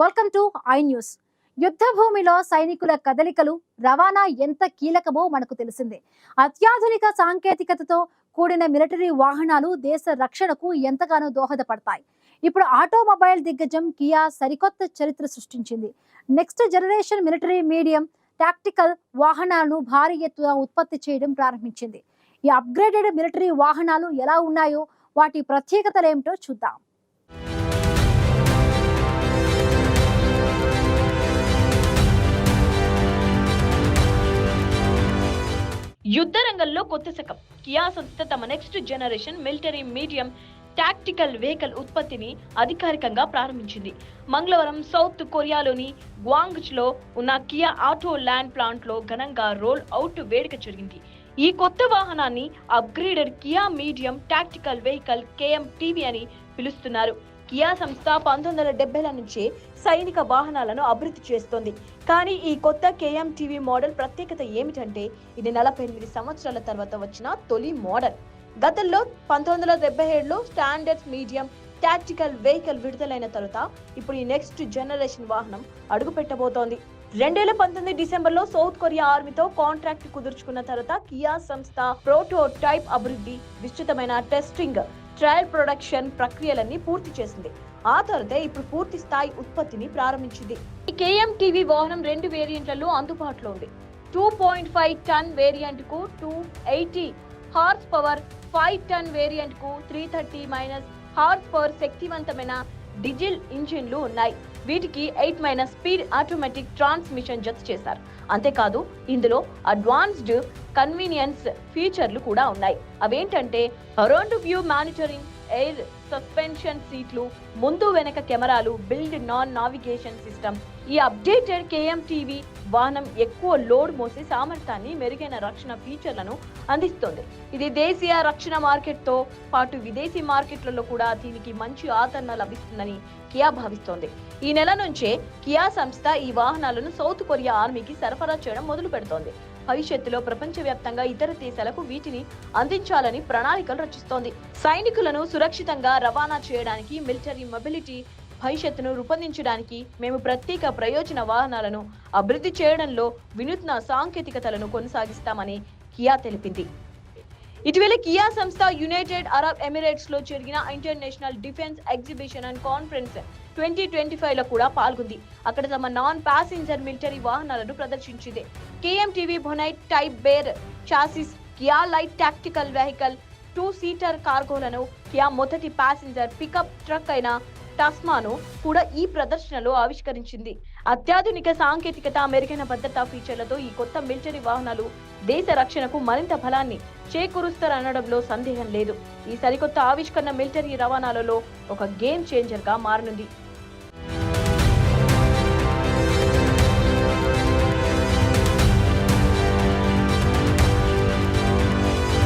Welcome to I news యుద్ధ భూమిలో సైనికుల కదలికలు రవాణా ఎంత కీలకమో మనకు తెలిసిందే. అత్యాధునిక సాంకేతికతతో కూడిన మిలిటరీ వాహనాలు దేశ రక్షణకు ఎంతగానో దోహదపడతాయి. ఇప్పుడు ఆటోమొబైల్ దిగ్గజం కియా సరికొత్త చరిత్ర సృష్టించింది. Next generation military medium tactical వాహనాలను భారీ ఎత్తున ఉత్పత్తి చేయడం ప్రారంభించింది. ఈ అప్గ్రేడెడ్ మిలిటరీ వాహనాలు ఎలా ఉన్నాయో వాటి ప్రత్యేకతలు ఏమిటో చూద్దాం. యుద్ధ రంగంలో కొత్త శకం. కియా సంస్థ తమ next generation military medium tactical vehicle ఉత్పత్తిని అధికారికంగా ప్రారంభించింది. మంగళవారం సౌత్ కొరియాలోని గ్వాంగ్జ్లో ఉన్న కియా ఆటో ల్యాండ్ ప్లాంట్లో ఘనంగా రోల్ అవుట్ వేడుక జరిగింది. ఈ కొత్త వాహనాన్ని upgraded Kia medium tactical vehicle K M TV అని పిలుస్తున్నారు. కియా సంస్థ పంతొమ్మిది వందల డెబ్బైల నుంచే సైనిక వాహనాలను అభివృద్ధి చేస్తోంది. కానీ ఈ కొత్త కేఎం టీవీ మోడల్ ప్రత్యేకత ఏమిటంటే ఇది నలభై ఎనిమిది సంవత్సరాల తర్వాత వచ్చిన తొలి మోడల్. గతంలో పంతొమ్మిది వందల డెబ్బై ఏడులో స్టాండర్డ్ మీడియం టాక్టికల్ వెహికల్ విడుదలైన తర్వాత ఇప్పుడు ఈ నెక్స్ట్ జనరేషన్ వాహనం అడుగు పెట్టబోతోంది రెండు వేల పంతొమ్మిది డిసెంబర్లో సౌత్ కొరియా ఆర్మీతో కాంట్రాక్ట్ కుదుర్చుకున్న తర్వాత కియా సంస్థ ప్రోటోటైప్ అభివృద్ధి విస్తృతమైన టెస్టింగ్ ట్రయల్ ప్రొడక్షన్ ప్రక్రియలన్నీ పూర్తి చేసింది. ఆ తర్వాత ఇప్పుడు పూర్తి స్థాయి ఉత్పత్తిని ప్రారంభించింది. ఈ కేఎం టీవీ వాహనం రెండు వేరియంట్లలో అందుబాటులో ఉంది. Two point five ton వేరియంట్కు two eighty horsepower five ton వేరియంట్కు three thirty minus horse power శక్తివంతమైన డీజిల్ ఇంజిన్లు ఉన్నాయి. వీటికి eight minus speed automatic transmission జత చేశారు. అంతేకాదు ఇందులో అడ్వాన్స్డ్ కన్వీనియన్స్ ఫీచర్లు కూడా ఉన్నాయి. అవేంటంటే around view monitoring air suspension సీట్లు ముందు వెనక కెమెరాలు బిల్డ్ నాన్ నావిగేషన్ సిస్టమ్. ఈ అప్డేటెడ్ కేఎం టీవీ వాహనం ఎక్కువ లోడ్ మోసే సామర్థ్యాన్ని మెరుగైన రక్షణ ఫీచర్లను అందిస్తుంది. ఇది దేశీయ రక్షణ మార్కెట్తో పాటు విదేశీ మార్కెట్లలో కూడా దీనికి మంచి ఆదరణ లభిస్తుందని కియా భావిస్తోంది. ఈ నెల నుంచే కియా సంస్థ ఈ వాహనాలను సౌత్ కొరియా ఆర్మీకి సరఫరా చేయడం మొదలు పెడుతోంది. భవిష్యత్తులో ప్రపంచవ్యాప్తంగా ఇతర దేశాలకు వీటిని అందించాలని ప్రణాళికలు రచిస్తోంది. సైనికులను సురక్షితంగా రవాణా చేయడానికి మిలిటరీ మొబిలిటీ భవిష్యత్తును రూపొందించడానికి మేము ప్రత్యేక ప్రయోజన వాహనాలను అభివృద్ధి చేయడంలో వినూత్న సాంకేతికతలను కొనసాగిస్తామని కియా తెలిపింది. ఇటీవల కియా సంస్థ యునైటెడ్ అరబ్ ఎమిరేట్స్లో జరిగిన international defence exhibition and conference twenty twenty ఫైవ్లో కూడా పాల్గొంది. అక్కడ తమ నాన్ ప్యాసింజర్ మిలిటరీ వాహనాలను ప్రదర్శించింది. KMTV bonnet type bare chassis Kia light tactical vehicle two seater కార్గోలను Kia మొదటి ప్యాసింజర్ పికప్ ట్రక్ అయిన టాస్మాను కూడా ఈ ప్రదర్శనలో ఆవిష్కరించింది. అత్యాధునిక సాంకేతికత మెరుగైన భద్రతా ఫీచర్లతో ఈ కొత్త మిలిటరీ వాహనాలు దేశ రక్షణకు మరింత బలాన్ని చేకూరుస్తారనడంలో సందేహం లేదు. ఈ సరికొత్త ఆవిష్కరణ మిలిటరీ రవాణాలలో ఒక గేమ్ చేంజర్గా మారనుంది.